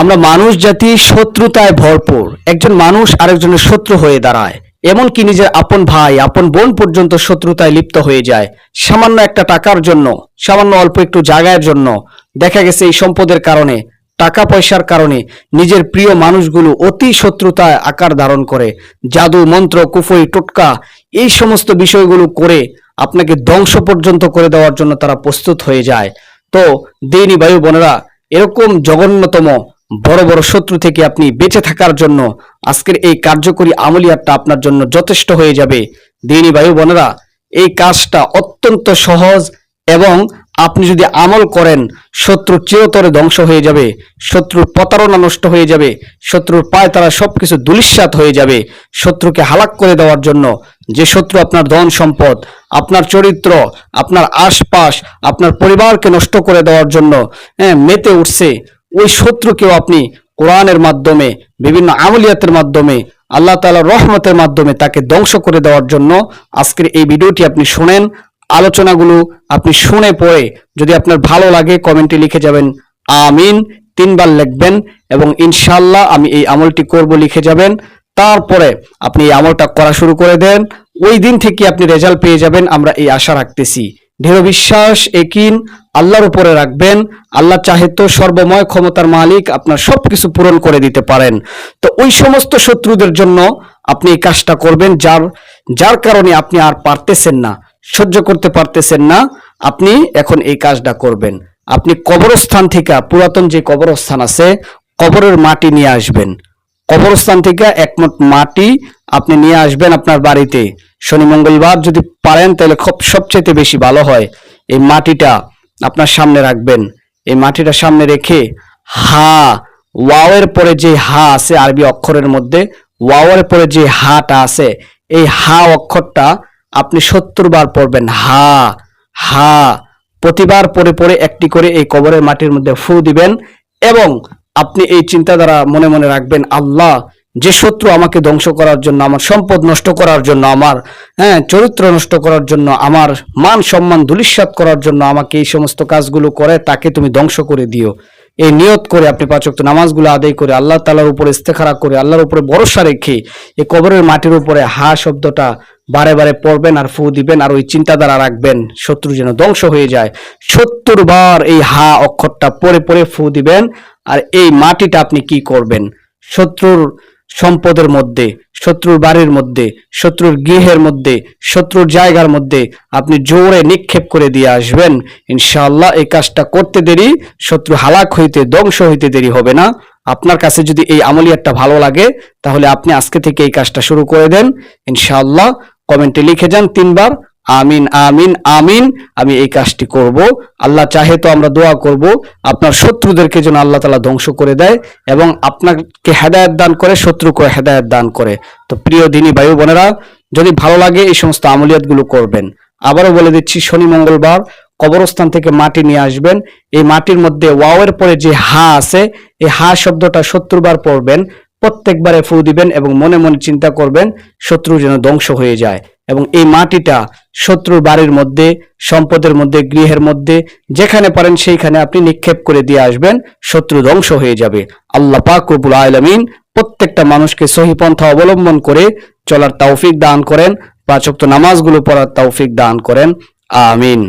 আমরা মানুষ জাতি শত্রুতায় ভরপুর। একজন মানুষ আরেকজনের শত্রু হয়ে দাঁড়ায়। এমনকি নিজের আপন ভাই, আপন বোন পর্যন্ত শত্রুতায় লিপ্ত হয়ে যায়। সামান্য একটা টাকার জন্য, সামান্য অল্প একটু জায়গার জন্য দেখা গেছে এই সম্পদের কারণে, টাকা পয়সার কারণে নিজের প্রিয় মানুষগুলো অতি শত্রুতায় আকার ধারণ করে। জাদু, মন্ত্র, কুফরি, টোটকা এই সমস্ত বিষয়গুলো করে আপনাকে ধ্বংস পর্যন্ত করে দেওয়ার জন্য তারা প্রস্তুত হয়ে যায়। তো দিনী বায়ু বোনেরা, এরকম জঘন্যতম বড় বড় শত্রু থেকে আপনি বেঁচে থাকার জন্য আজকের এই কার্যকরী আমলিয়াতটা আপনার জন্য যথেষ্ট হয়ে যাবে। দিনী বায়ু বোনেরা, এই কাজটা অত্যন্ত সহজ এবং আপনি যদি আমল করেন, শত্রু চিরতরে ধ্বংস হয়ে যাবে, শত্রুর প্রতারণা নষ্ট হয়ে যাবে, শত্রুর পায়ে তারা সবকিছু দুলিশ্বাত হয়ে যাবে। শত্রুকে হালাক করে দেওয়ার জন্য যে শত্রু আপনার ধন সম্পদ, আপনার চরিত্র, আপনার আশপাশ, আপনার পরিবারকে নষ্ট করে দেওয়ার জন্য হ্যাঁ মেতে উঠছে ওই শত্রুকেও আপনি কোরআনের মাধ্যমে, বিভিন্ন আমলিয়াতের মাধ্যমে, আল্লাহ তাআলার রহমতের মাধ্যমে তাকে ধ্বংস করে দেওয়ার জন্য আজকের এই ভিডিওটি আপনি শুনেন। আলোচনাগুলো আপনি শুনে পড়ে যদি আপনার ভালো লাগে কমেন্টে লিখে যাবেন, আমিন, তিনবার লিখবেন এবং ইনশাল্লাহ আমি এই আমলটি করব লিখে যাবেন। তারপরে আপনি এই আমলটা করা শুরু করে দেন। ওই দিন থেকে আপনি রেজাল্ট পেয়ে যাবেন, আমরা এই আশা রাখতেছি। দৃঢ় বিশ্বাস, একিন, আল্লাহর উপরে রাখবেন। আল্লাহ চাহে তো সর্বময় ক্ষমতার মালিক আপনার সবকিছু পূরণ করে দিতে পারেন। তো ওই সমস্ত শত্রুদের জন্য আপনি এই কাজটা করবেন, যার যার কারণে আপনি আর পারতেছেন না, সহ্য করতে পারতেছেন না, আপনি এখন এই কাজটা করবেন। আপনি কবরস্থান থেকে, পুরাতন যে কবরস্থান আছে, কবরের মাটি নিয়ে আসবেন। কবরস্থান থেকে একমত মাটি আপনি নিয়ে আসবেন আপনার বাড়িতে। শনি মঙ্গলবার যদি পারেন, তাহলে খুব সবচেয়ে বেশি ভালো হয়। এই মাটিটা আপনার সামনে রাখবেন। এই মাটিটা সামনে রেখে হা, ওয়াওয়ের পরে যে হা আছে, আরবি অক্ষরের মধ্যে, ওয়াওয়ের পরে যে হাটা আছে, এই হা অক্ষরটা আপনি সত্তর বার পড়বেন। হা হা, প্রতিবার পরে পরে একটি করে এই কবরের মাটির মধ্যে ফু দিবেন এবং আপনি এই চিন্তাধারা মনে মনে রাখবেন, আল্লাহ যে শত্রু আমাকে ধ্বংস করার জন্য, আমার সম্পদ নষ্ট করার জন্য, আমার হ্যাঁ চরিত্র নষ্ট করার জন্য, আমার মান সম্মান ধুলিস্বাত করার জন্য আমাকে এই সমস্ত কাজগুলো করে, তাকে তুমি ধ্বংস করে দিও। এই নিয়ত করে আপনি পাচক নামাজগুলো আদায় করে, আল্লাহ তালার উপরে ইস্তেখারা করে, আল্লাহর উপরে ভরসা রেখে এই কবরের মাটির উপরে হা শব্দটা বারে বারে পড়বেন আর ফু দিবেন আর ওই চিন্তাধারা রাখবেন, শত্রু যেন ধ্বংস হয়ে যায়। সত্তর বার এই হা অক্ষরটা পরে পরে ফু দিবেন আর এই মাটিটা আপনি কি করবেন? শত্রুর সম্পদের মধ্যে, শত্রুর বাড়ির মধ্যে, শত্রুর গৃহের মধ্যে, শত্রুর জায়গার মধ্যে আপনি জোরে নিক্ষেপ করে দিয়ে আসবেন। ইনশাআল্লাহ এই কাজটা করতে দেরি, শত্রু হালাক হইতে, ধ্বংস হইতে দেরি হবে না। আপনার কাছে যদি এই আমলিয়াতটা ভালো লাগে, তাহলে আপনি আজকে থেকে এই কাজটা শুরু করে দেন। ইনশাআল্লাহ কমেন্টে লিখে যান তিনবার। আমিন আমিন আমিন। আমি এই কাজটি করব। আল্লাহ চাহে তো আমরা দোয়া করব। আপনার শত্রুদেরকে যেন আল্লাহ তালা ধ্বংস করে দেয় এবং আপনাকে হেদায়ত দান করে, শত্রুকে হেদায়ত দান করে। তো প্রিয় দিনী বায়ু বোনেরা, যদি ভালো লাগে এই সমস্ত আমলিয়াতগুলো করবেন। আবারও বলে দিচ্ছি, শনি মঙ্গলবার কবরস্থান থেকে মাটি নিয়ে আসবেন। এই মাটির মধ্যে ওয়াওয়ের পরে যে হা আছে, এই হা শব্দটা সত্তর বার পড়বেন। প্রত্যেকবারে ফু দিবেন এবং মনে মনে চিন্তা করবেন, শত্রু যেন ধ্বংস হয়ে যায়। এবং এই মাটিটা শত্রুর বাড়ির মধ্যে, সম্পদের মধ্যে, গৃহের মধ্যে, যেখানে পারেন সেইখানে আপনি নিক্ষেপ করে দিয়ে আসবেন, শত্রু ধ্বংস হয়ে যাবে। আল্লাহ পাক রবুল আলমিন প্রত্যেকটা মানুষকে সহি পন্থা অবলম্বন করে চলার তৌফিক দান করেন পাঁচক্ত নামাজগুলো পড়ার তৌফিক দান করেন। আমিন।